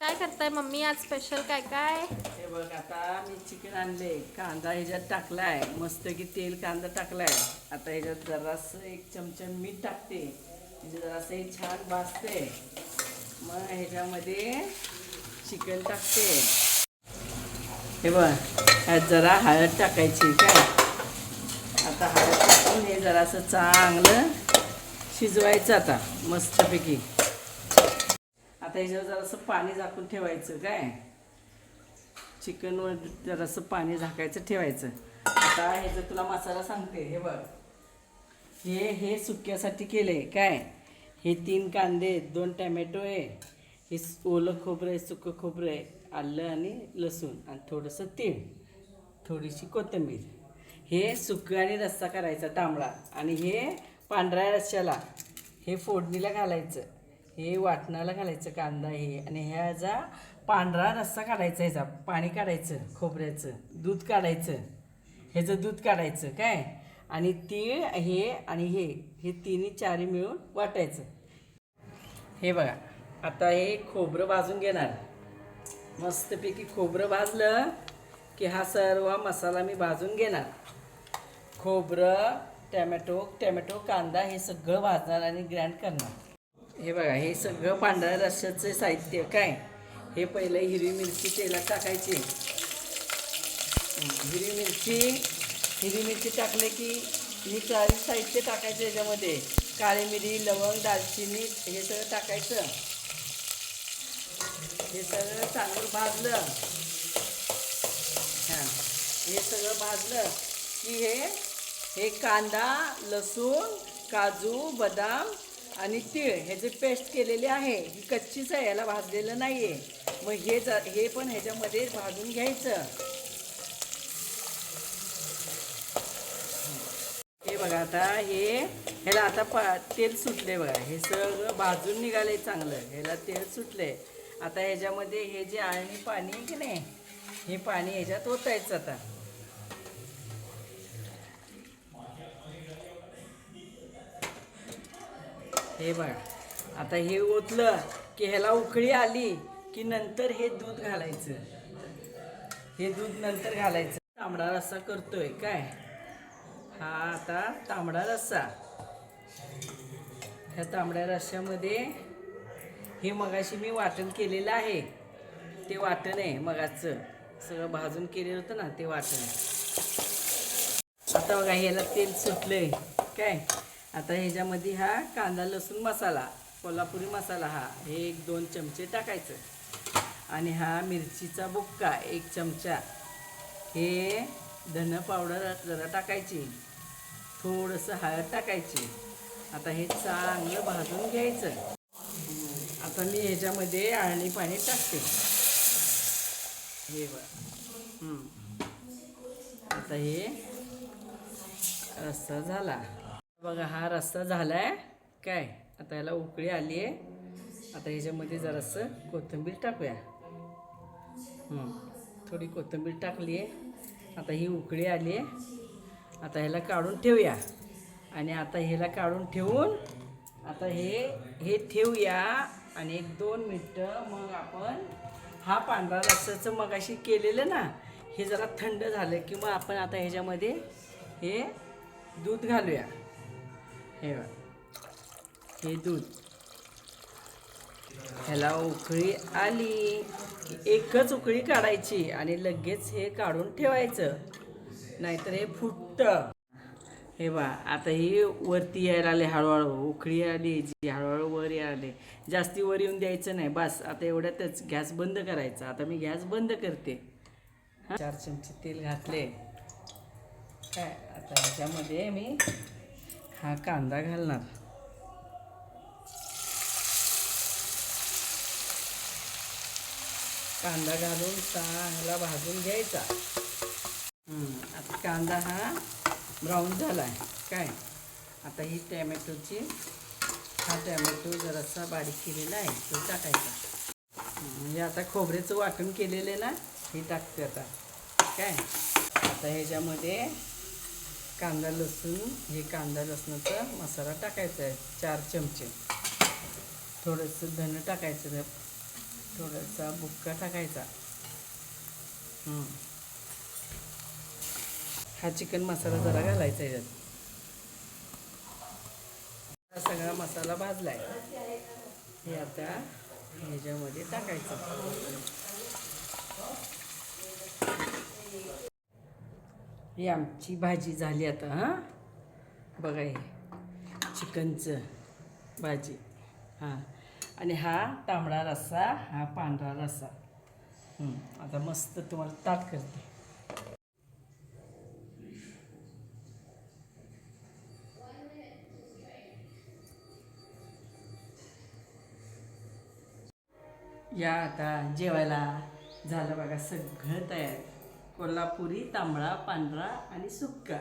काय करताय मम्मी? आज स्पेशल काय काय? हे बघ आता मी चिकन आणले. कांदा ह्याच्यात टाकलाय. मस्त की तेल कांदा टाकलाय. आता ह्याच्यात जरासं एक चमचा मीठ टाकते. म्हणजे जरासं हे छान भाजते. मग ह्याच्यामध्ये चिकन टाकते. हे बघ ह्यात जरा हळद टाकायची काय? आता हळद टाकून हे जरासं चांगलं शिजवायचं आता मस्तपैकी. आता ह्याच्यावर जरासं पाणी झाकून ठेवायचं काय? चिकनवर जरासं पाणी झाकायचं ठेवायचं. आता ह्याचं तुला मसाला सांगते हे बघ. हे हे सुक्यासाठी केलं आहे काय? हे तीन कांदे आहेत, दोन टॅमॅटो आहे. हे ओलं खोबरं आहे सुकं खोबरं आहे आलं आणि लसूण आणि थोडंसं तीळ थोडीशी कोथिंबीर. हे सुकं आणि रस्सा करायचा तांबडा आणि हे पांढऱ्या रस्स्याला हे फोडणीला घालायचं. हे वाटणाला घालायचं कांदा हे आणि ह्याचा पांढरा रस्सा काढायचा ह्याचा पाणी काढायचं खोबऱ्याचं दूध काढायचं ह्याचं दूध काढायचं काय? आणि तीळ हे आणि हे हे तिन्ही चारी मिळून वाटायचं. हे बघा आता हे खोबरं भाजून घेणार. मस्तपैकी खोबरं भाजलं की हा सर्व मसाला मी भाजून घेणार. खोबरं टॅमॅटो टॅमॅटो कांदा हे सगळं भाजणार आणि ग्रँड करणार. हे बघा हे सगळं पांढऱ्या रश्याचं साहित्य काय? हे पहिलं हिरवी मिरची तेलात टाकायची. हिरवी मिरची हिरवी मिरची टाकले की ही चारी साहित्य टाकायचं याच्यामध्ये. काळी मिरी लवंग दालचिनी हे सगळं टाकायचं. हे सगळं चांगलं भाजलं. हां हे सगळं भाजलं की हे हे कांदा लसूण काजू बदाम आणि तीळ ह्याचे पेस्ट केलेले आहे ही कच्चीच आहे याला भाजलेलं नाही आहे मग हे ज हे पण ह्याच्यामध्ये भाजून घ्यायचं. हे बघा आता हे ह्याला आता पा तेल सुटले बघा. हे सगळं भाजून निघाले चांगलं. ह्याला तेल सुटले आता ह्याच्यामध्ये हे जे आळणी पाणी आहे की नाही? हे पाणी ह्याच्यात ओतायचं आता. हे बघा आता हे ओतलं की ह्याला उकळी आली की नंतर हे दूध घालायचं. हे दूध नंतर घालायचं. तांबडा रस्सा करतोय काय? हा आता तांबडा रस्सा. ह्या तांबड्या रस्स्यामध्ये हे मगाशी मी वाटण केलेलं आहे. ते वाटण आहे मगाचं. सगळं भाजून केलेलं होतं ना ते वाटण. आता बघा ह्याला तेल सुटलंय. काय? आता ह्याच्यामध्ये हा कांदा लसूण मसाला कोल्हापुरी मसाला हा हे एक दोन चमचे टाकायचं. आणि हा मिरचीचा बुक्का एक चमचा. हे धन पावडर जरा टाकायची. थोडंसं हळद टाकायची. आता हे चांगलं भाजून घ्यायचं. आता मी ह्याच्यामध्ये आळणी पाणी टाकते. हे बघ. आता हे रस्सा झाला. बघा हा रस्सा आहे काय? आता याला उकळी आली आहे. आता ह्याच्यामध्ये जरासं कोथिंबीर टाकूया. थोडी कोथिंबीर टाकली आहे. आता ही उकळी आली आहे. आता ह्याला काढून ठेवूया. आणि आता ह्याला काढून ठेवून आता हे हे ठेवूया. आणि एक दोन मिनटं मग आपण हा पांढरा रस्साचं मग अशी केलेलं ना हे जरा थंड झालं की मग आपण आता ह्याच्यामध्ये हे दूध घालूया. हे हे दूध. ह्याला उकळी आली एकच उकळी काढायची आणि लगेच हे काढून ठेवायचं. नाहीतर हे फुटतं. हे बा आता ही वरती यायला आले हळूहळू. उकळी आली जी हळूहळू वर आले. जास्ती वर येऊन द्यायचं नाही. बस आता एवढ्यातच गॅस बंद करायचा. आता मी गॅस बंद करते. चार चमचे तेल घातले. काय आता ह्याच्यामध्ये मी हा कांदा घालणार. कांदा घालून चांगला भाजून घ्यायचा. आता कांदा हा ब्राऊन झाला आहे काय? आता ही टॅमॅटोची हा टॅमॅटो जरासा बारीक केलेला आहे तो टाकायचा. म्हणजे आता खोबऱ्याचं वाटण केलेलं आहे ना हे टाकते आता. काय? आता ह्याच्यामध्ये कांदा लसूण हे कांदा लसणाचा मसाला टाकायचा आहे चार चमचे. थोडंसं धनं टाकायचं थोडासा बुक्का टाकायचा. हा चिकन मसाला जरा घालायचा याच्यात हा सगळा मसाला भाजला आहे हे आता ह्याच्यामध्ये टाकायचं. ही आमची भाजी झाली आता हां? बघा हे चिकनचं भाजी हां. आणि हा तांबडा रस्सा हा पांढरा रस्सा. आता मस्त तुम्हाला ताट करते. या आता जेवायला झालं बघा सगळं तयार. कोल्हापुरी तांबडा पांढरा आणि सुक्का.